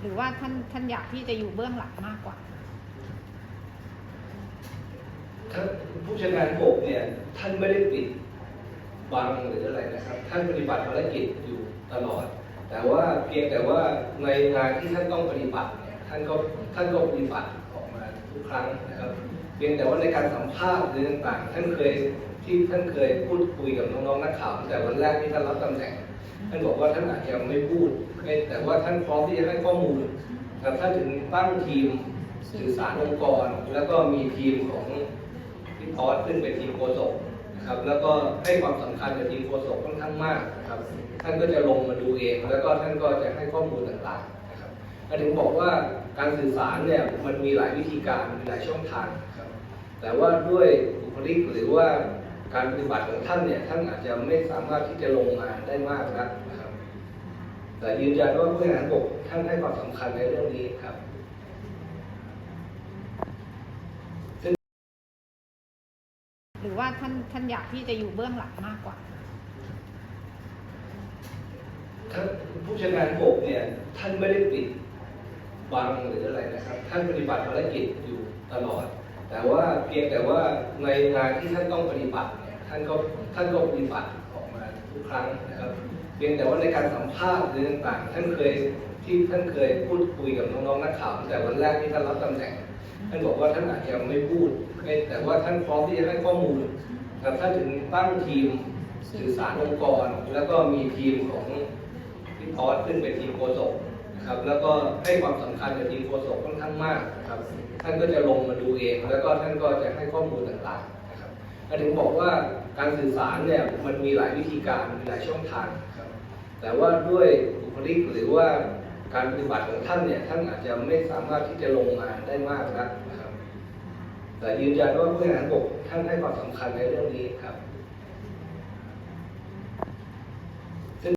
หรือว่าท่านท่านอยากที่จะอยู่เบื้องหลังมากกว่าท่านผู้จัดการบกเนี่ยท่านไม่ได้ปิดบังหรืออะไรนะครับ ท่านปฏิบัติภารกิจอยู่ตลอด แต่ว่าเพียงแต่ว่าในงานที่ท่านต้องปฏิบัติเนี่ยท่านก็ท่านก็ปฏิบัติออกมาทุกครั้งนะครับ เพียงแต่ว่าในการสัมภาษณ์หรือต่างๆ ท่านเคยที่ท่านเคยพูดคุยกับน้องๆนักข่าวตั้งแต่วันแรกที่ท่านรับตำแหน่ง ท่านบอกว่าท่านอาจจะไม่พูดแต่ว่าท่านพร้อมที่จะให้ข้อมูลครับท่านถึงตั้งทีมสื่อสารองค์กร แล้วก็มีทีมของพี่พอสขึ้นเป็นทีมโฆษกครับแล้วก็ให้ความสำคัญกับทีมโฆษกค่อนข้างมากนะครับ ท่านก็จะลงมาดูเอง แล้วก็ท่านก็จะให้ข้อมูลต่างๆนะครับถึงบอกว่าการสื่อสารเนี่ยมันมีหลายวิธีการมีหลายช่องทางครับแต่ว่าด้วยบุคลิกหรือว่า การปฏิบัติของท่านเนี่ยท่านอาจจะไม่สามารถที่จะลงมาได้มากนักนะครับ แต่ยืนยันว่าผู้บริหารบกท่านให้ความสำคัญในเรื่องนี้ครับหรือว่าท่านท่านอยากที่จะอยู่เบื้องหลังมากกว่าท่านผู้จัดการบกเนี่ยท่านไม่ได้ปิดบังหรืออะไรนะครับ ท่านปฏิบัติภารกิจอยู่ตลอด แต่ว่าเพียงแต่ว่าในงานที่ท่านต้องปฏิบัติเนี่ย ท่านก็ท่านก็ปฏิบัติออกมาทุกครั้งนะครับเพียงแต่ว่าในการสัมภาษณ์หรือต่างๆ ท่านเคยที่ท่านเคยพูดคุยกับน้องๆนักข่าวตั้งแต่วันแรกที่ท่านรับตำแหน่ง ท่านบอกว่าท่านอาจจะไม่พูดแต่ว่าท่านพร้อมที่จะให้ข้อมูลนะครับท่านถึงตั้งทีมสื่อสารองค์กร แล้วก็มีทีมของพี่พอสขึ้นเป็นทีมโฆษกครับแล้วก็ให้ความสำคัญกับทีมโฆษกค่อนข้างมากนะครับ ท่านก็จะลงมาดูเอง แล้วก็ท่านก็จะให้ข้อมูลต่างๆ ก็ถึงบอกว่าการสื่อสารเนี่ยมันมีหลายวิธีการมีหลายช่องทางครับ แต่ว่าด้วยบุคลิกหรือว่าการปฏิบัติของท่านเนี่ยท่านอาจจะไม่สามารถที่จะลงมาได้มากนะครับ แต่ยืนยันว่าผู้บริหารบกท่านให้ความสำคัญในเรื่องนี้ครับ